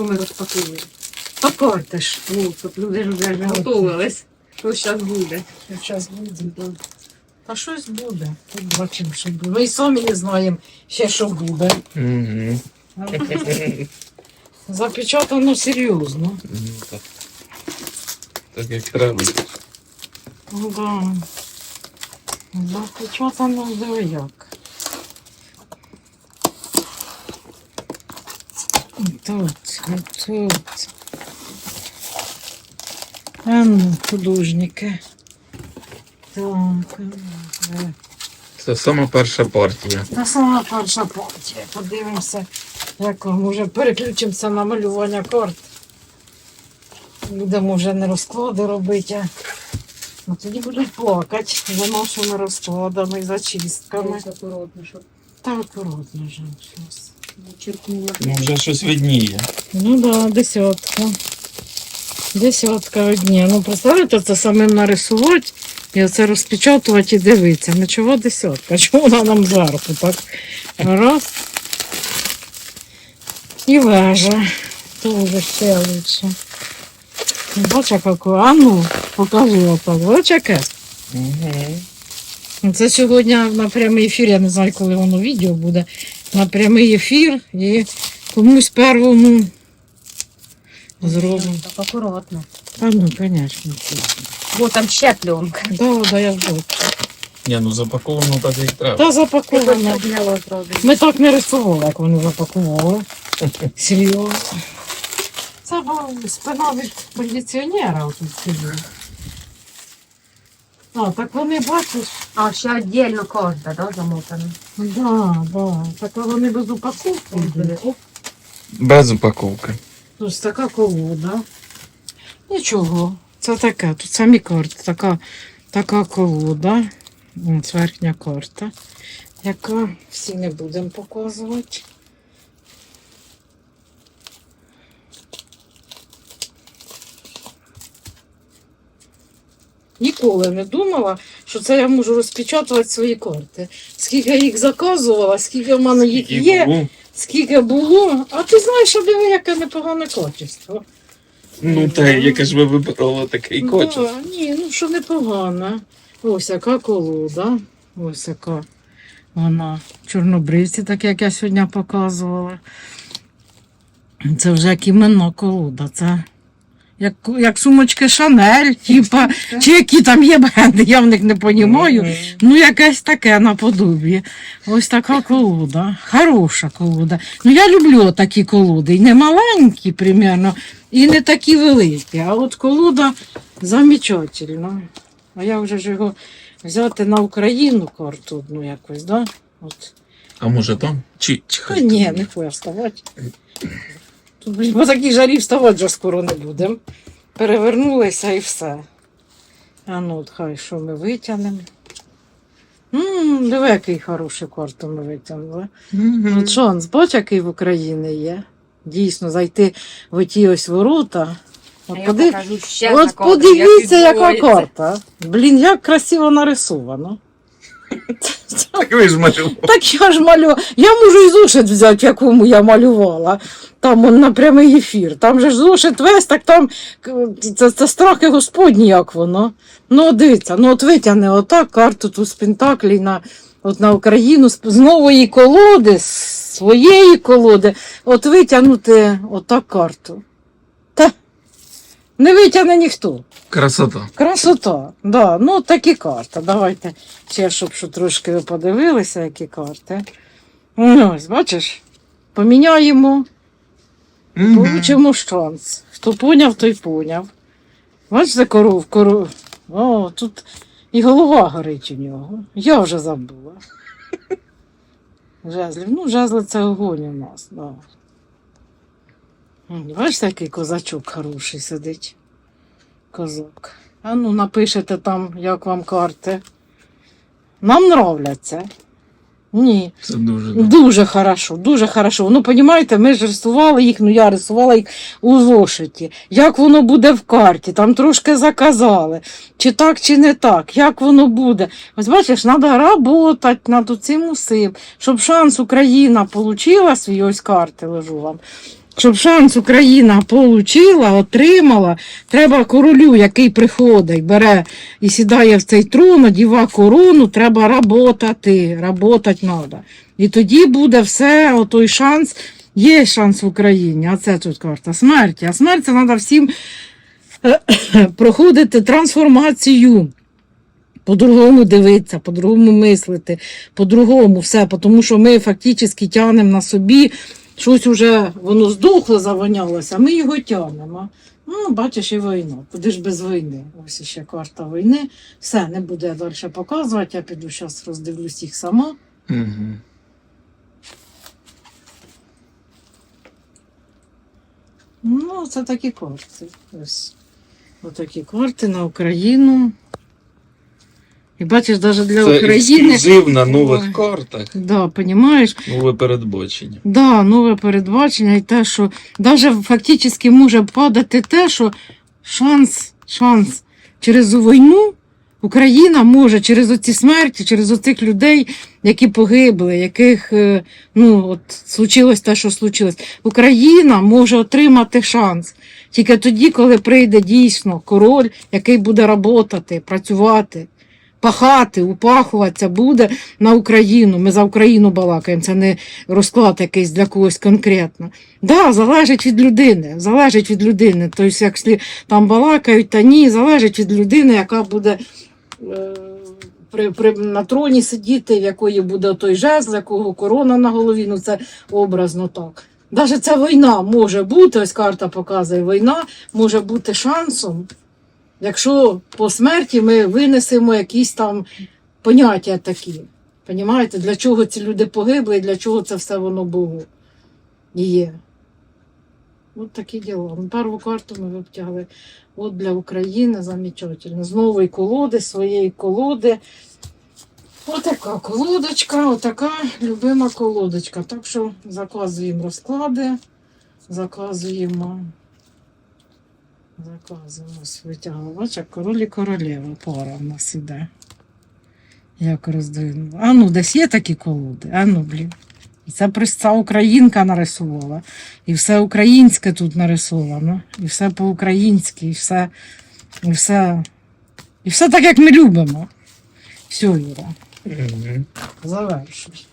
що ми розпакуємо? А ж. Ну, щоб люди ж вже Готовились. Що зараз буде? Зараз буде. да. Та щось буде. Тут бачимо, що буде. Ми і самі не знаємо ще, що буде. Угу. Запечатано серйозно. Ну, так. Так як треба. Ну, Да. Запечатано диви як. Тут, тут. А ну, художники. Так, е, Це сама перша партія. та сама перша партія. Подивимося, як може переключимося на малювання карт. Будемо вже не розклади робити, а ну, тоді будуть плакати за нашими розкладами акуратно, щоб Та акуратно вже щось. Ну, вже щось видніє. Ну так, да, десятка. Десятка одні. Ну, представляєте, це самим нарисувати і оце розпечатувати і дивитися. Ну чого десятка? Чого вона нам зверху так? Раз. І вежа. Тоже ще лучше. Бачиш, яку. А ну, покажи отак. Бачиш, яке? Угу. Це сьогодні на прямий ефір, я не знаю, коли воно відео буде. На прямий ефір і комусь первому зробимо. Так акуратно. А ну, звісно. Бо там ще пленка. Да, да, я бачу. Ні, ну запаковано так, як треба. Та запаковано. Ми так не рисували, як вони запакували. Серйозно. Це була спина від кондиціонера тут сиділа. А, так вони бачиш. А, ще віддільно карта, да, замотана? Да, да. Так вони без упаковки. йдуть. Без упаковки. Ось така колода. Нічого, це таке. Тут самі карти. Така, така колода. Ось верхня карта, яка всі не будемо показувати. Ніколи не думала, що це я можу розпечатувати свої карти. Скільки я їх заказувала, скільки в мене їх Скільки є було? скільки було. А ти знаєш, що диви, яке непогане качество. Ну, та яке ж ви вибрали такий. Да, ні, ну що непогане. Ось яка колода. Ось яка вона. Чорнобривці, так як я сьогодні показувала. Це вже як іменна колода. Це як, як сумочки Шанель, типа, чи які там є бренди, я в них не розумію. Ну, якесь таке наподобі. Ось така колода. Хороша колода. Ну, я люблю такі колоди. І не маленькі, примерно, і не такі великі. А от колода замечательна. А я вже ж його взяти на Україну карту одну якось, да? От. А може там? Чи, чи Та ні, не хочу вставати. Тут, блін, по такій жарі вставати вже скоро не будемо. Перевернулися і все. А ну, от хай що ми витягнемо. Диви, який хороший карту ми витягнули. От шанс, бач, який в Україні є. Дійсно, зайти в ті ось ворота. От, поди- покажу ще От на кадрі, подивіться, як яка відбувається. карта. Блін, як красиво нарисовано. Так. Так я ж малювала. Я можу і зошит взяти, якому я малювала. Там он, на прямий ефір. Там же ж зошит весь, так там це, це страхи господні, як воно. Ну, дивіться, ну от витягне отак карту ту з Пентаклі на, от на Україну з нової колоди, з своєї колоди, от витягнути отак карту. Не витягне ніхто. Красота. Красота, да. Ну такі карти. Давайте ще, щоб що трошки ви подивилися, які карти. Ну, Ось, бачиш, поміняємо, Мгм. получимо шанс. Хто поняв, той поняв. Бачите, коров, коров. О, тут і голова горить у нього. Я вже забула. Жезлів. Ну, жезли це огонь у нас, да. М, Бачите, який козачок хороший сидить. Козак. А ну напишете там, як вам карти. Нам нравляться. Ні. Це дуже добре. Дуже хорошо, дуже хорошо. Ну, розумієте, ми ж рисували їх, ну я рисувала їх у зошиті. Як воно буде в карті, там трошки заказали. Чи так, чи не так, як воно буде. Ось бачиш, треба працювати над цим усім, щоб шанс Україна отримала свої ось карти лежу вам. Щоб шанс Україна получила, отримала, треба королю, який приходить, бере і сідає в цей трон, одіва корону, треба работати, работать треба. І тоді буде все, отой шанс, є шанс в Україні, а це тут карта смерті. А смерть це треба всім проходити трансформацію. По-другому дивитися, по-другому мислити, по-другому все, тому що ми фактично тягнемо на собі щось уже воно здохло, завонялося, а ми його тягнемо. Ну, бачиш, і війна. Куди ж без війни? Ось ще карта війни. Все, не буду я далі показувати. Я піду зараз роздивлюсь їх сама. Угу. Ну, це такі карти. Ось. Отакі карти на Україну. І бачиш, навіть для Це України. ексклюзив на нових картах, Да, понімаєш? нове передбачення. Да, нове передбачення і те, що навіть фактично може падати те, що шанс, шанс через війну Україна може через оці смерті, через оцих людей, які погибли, яких е, ну, от, случилось те, що случилось. Україна може отримати шанс тільки тоді, коли прийде дійсно король, який буде працювати, працювати. Пахати, упахуватися буде на Україну. Ми за Україну балакаємо, це не розклад якийсь для когось конкретно. Да, залежить від людини. Залежить від людини. Тобто, якщо там балакають, та ні, залежить від людини, яка буде е, при, при, на троні сидіти, в якої буде той жезл, якого корона на голові, ну це образно так. Навіть ця війна може бути, ось карта показує, війна може бути шансом, якщо по смерті ми винесемо якісь там поняття такі. Понімаєте, для чого ці люди погибли і для чого це все воно було і є. От такі діла. Ну, Першу карту ми витягли. От для України замечательно. З нової колоди, своєї колоди. Отака колодочка, отака любима колодочка. Так що заказуємо розклади, заказуємо. Заказуємо витягли. Як король і королева пара в нас іде. Як роздвинула. А ну, десь є такі колоди? А ну, блін. І це приста українка нарисувала. І все українське тут нарисовано. І все по-українськи, і все, і все, і все так, як ми любимо. Все, Юра, завершуй.